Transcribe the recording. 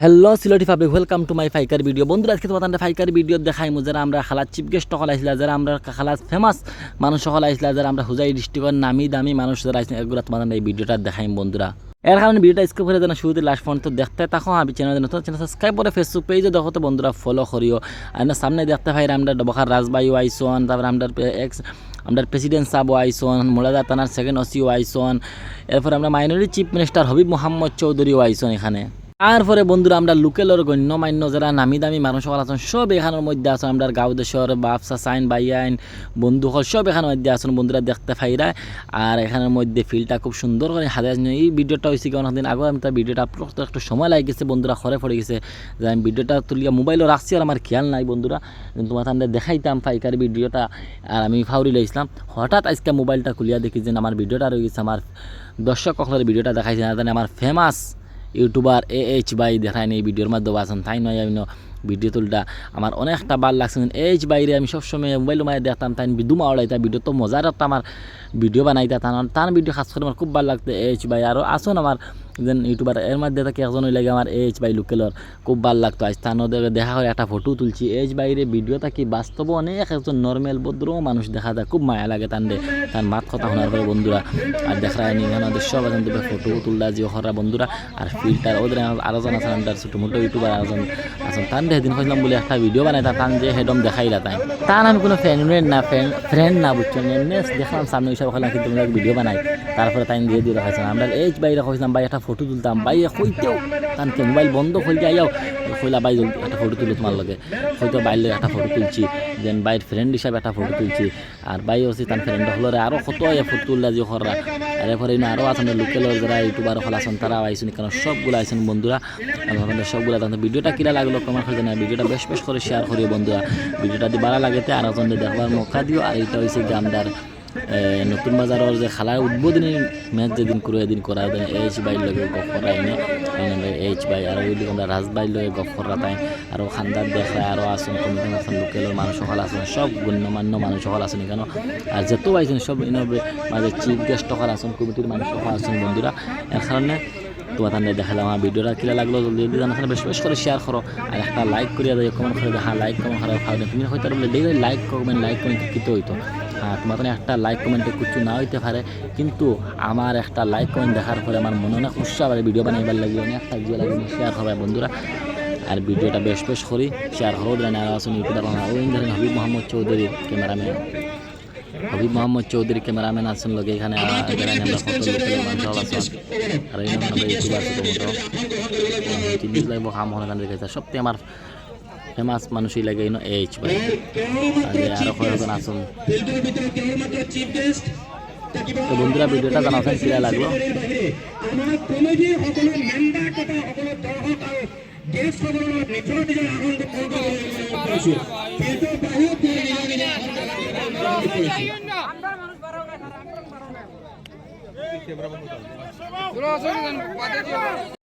Hello Sylheti public welcome to my ফাইকার video বন্ধুরা, আজকে তোমাদের ফাইকার ভিডিও দেখাই যারা আমরা খালার চিফ গেস্ট সকল আইসলা যারা আমরা খালাস ফেমাস মানুষ সকল আইসলা যারা আমরা হুজাই ডিস্ট্রিক্টের নামি দামি মানুষ যারা আইসলা এগুলো তোমাদের এই ভিডিওটা দেখাই বন্ধুরা। এর কারণে ভিডিওটা স্কিপ করে যেন শুরুতে লাস্ট পর্যন্ত দেখতে থাকো আমি চ্যানেল নতুন চ্যানেল সাবস্ক্রাইব করে ফেসবুক পেজে দেখো তো বন্ধুরা ফলো করিও। আর সামনে দেখতে পাই আমরা ডবখার রাজবাই আইসন তারপর আমরা এক্স আমরা প্রেসিডেন্ট সাহেব আইসন মোলাদা থানার সেকেন্ড ওসিও আইসন এরপর আমরা minority chief minister Habib Mohammad চৌধুরীও আইসন এখানে। তারপরে বন্ধুরা, আমরা লোকেলর গণ্যমান্য যারা নামি দামি মানুষ সকল আছেন, সব এখানের মধ্যে আছেন। আমরা গাঁও দেশর বাপসা সাইন বাইয়াইন বন্ধু সকল সব এখানের মধ্যে আছেন বন্ধুরা, দেখতে ফাইরা। আর এখানের মধ্যে ফিলটা খুব সুন্দর করে হাতে এই ভিডিওটা হয়েছে কি, অনেকদিন আগে আমি তার ভিডিওটা আপলোড একটু সময় লাগে গেছে, বন্ধুরা খরে পড়ে গেছে। যে আমি ভিডিওটা তুলিয়া মোবাইলও রাখছি আর আমার খেয়াল নাই বন্ধুরা। তোমার তাহলে দেখাইতাম ফাইকার ভিডিওটা, আর আমি ফাউরি লইছিলাম। হঠাৎ আজকে মোবাইলটা খুলিয়া দেখি যে আমার ভিডিওটা রয়ে গেছে, আমার দর্শক সকলের ভিডিওটা দেখাইছে আমার ফেমাস ইউটিউবার এ এইচ বাই দেখায় এই ভিডিওর মাধ্যমে আছেন তাই নয় আমি ভিডিও তুলটা আমার অনেকটা ভালো লাগছে এইচ বাইরে আমি সবসময় মোবাইল মায়ে দেখতাম, তাই বিদুমা ওড়াইতা, ভিডিও তো মজার একটা আমার ভিডিও বানাইতা, তার তার ভিডিও খাস করে আমার খুব ভালো লাগতো এইচ বাই আরও আসুন আমার যেন ইউটিউবার, এর মধ্যে থেকে একজন লাগে আমার এইচ বাই লোকেলর, খুব ভালো লাগতো। আজ তার দেখা করে একটা ফটো তুলছি। এইচ বাইরে ভিডিও থাকি, বাস্তব অনেক একজন নর্মাল ভদ্র মানুষ দেখা যায়, খুব মায়া লাগে তার তার মাত কথা শোনার পরে বন্ধুরা, আর দেখা যায় নি, আমাদের সব এখন ফটো তুললা যে হরা বন্ধুরা, আর ফিল্টার ওদের আরেকজন আছেন আমাদের ছোটো মোটো ইউটিউবার আরেকজন আছেন। তান সেদিন খুঁজলাম বলে একটা ভিডিও বানাই তান যে হেডম দেখাইলা তাই। তার আমি কোনো ফ্রেন্ড না ফ্রেন্ড না বুঝছ এমনি দেখলাম সামনে ওইসব হলাম কিন্তু ভিডিও বানাই। তারপরে তাই দিয়ে দিয়ে রাখাইছিলাম আমরা এইচ বাইরে খুঁজলাম ভাই একটা ফটো তুলতাম। ভাই কইতেও তানকে মোবাইল বন্ধ খুলতে আইয়াও কইলা ভাই জলদি একটা ফটো তুলো তোমার লগে। হয়তো বাইর বাইরে একটা ফটো তুলছি দেন বাইর ফ্রেন্ড হিসাবে একটা ফটো তুলছি, আর বাই হচ্ছে তার ফ্রেন্ড হলো আরও কত ফটো তুললা যে হররা। আর এরপরে আরও আছেন লোকেলের যারা ইউটিউবার হল আছেন তারা আইসুন, কারণ সবগুলো আইসেন বন্ধুরা। আমাদের সবগুলো তাদের ভিডিওটা কিরা লাগল কমেন্ট করে জানাই ভিডিওটা বেশ বেশ করে শেয়ার করিও বন্ধুরা। ভিডিওটা যদি ভালো লাগেতে আর একজনকে দেখবার মৌকা দিও, আর এটা হয়েছে গামদার নতুন বাজারের যে খালার উদ্বোধনী ম্যাচ যেদিন করে, এদিন করা দেয় এইচ বাইর লগে গপ করাই নে। এইচ বাই আর ওই আমরা রাজবাই লগে গপ করা তাই আরও খান্দার দেখায় আরও আসুন কমিটি আছেন লোকেলের মানুষ সকল আছেন সব গণ্যমান্য মানুষ সকল আছেন এখানে। আর যত পাইছেন সব ইনবে মাঝে চিফ গেস্ট সকল আছেন কমিটির মানুষ সকল আছেন বন্ধুরা। এর কারণে তোমার তাহলে দেখালাম আমার ভিডিওটা কিরা লাগল, জলদি জলদি জানাখানে বেশ বেশ করে শেয়ার করো। আর একটা লাইক করিয়া দেয় কমেন্ট করে হ্যাঁ লাইক কমেন্ট করা ভালো তুমি হয়তো লাইক কমেন্ট লাইক কমেন্ট কিতে হইতো। তোমার তাহলে একটা লাইক কমেন্টে কিছু না হইতে পারে, কিন্তু আমার একটা লাইক কমেন্ট দেখার পরে আমার মনে অনেক উৎসাহ বাড়ে ভিডিও বানাইবার লাগে, অনেক সাহায্য লাগে শেয়ার হবে বন্ধুরা। আর ভিডিওটা বেশ বেশ করি শেয়ার হব দেন আর আসুন ইউটিউবার ওই ধরেন হবিব মোহাম্মদ চৌধুরী ক্যামেরাম্যান হবিব মোহাম্মদ চৌধুরী ক্যামেরাম্যান আছেন লোক, এখানে আর আর এই হাম হলে গান রেখেছে সবথেকে আমার ফেমাস মানুষই লাগে ইনো এইচ ভাই আর কয়েকজন আছেন তো বন্ধুরা ভিডিওটা জানাচ্ছেন কিরা। লাগল আমাৰ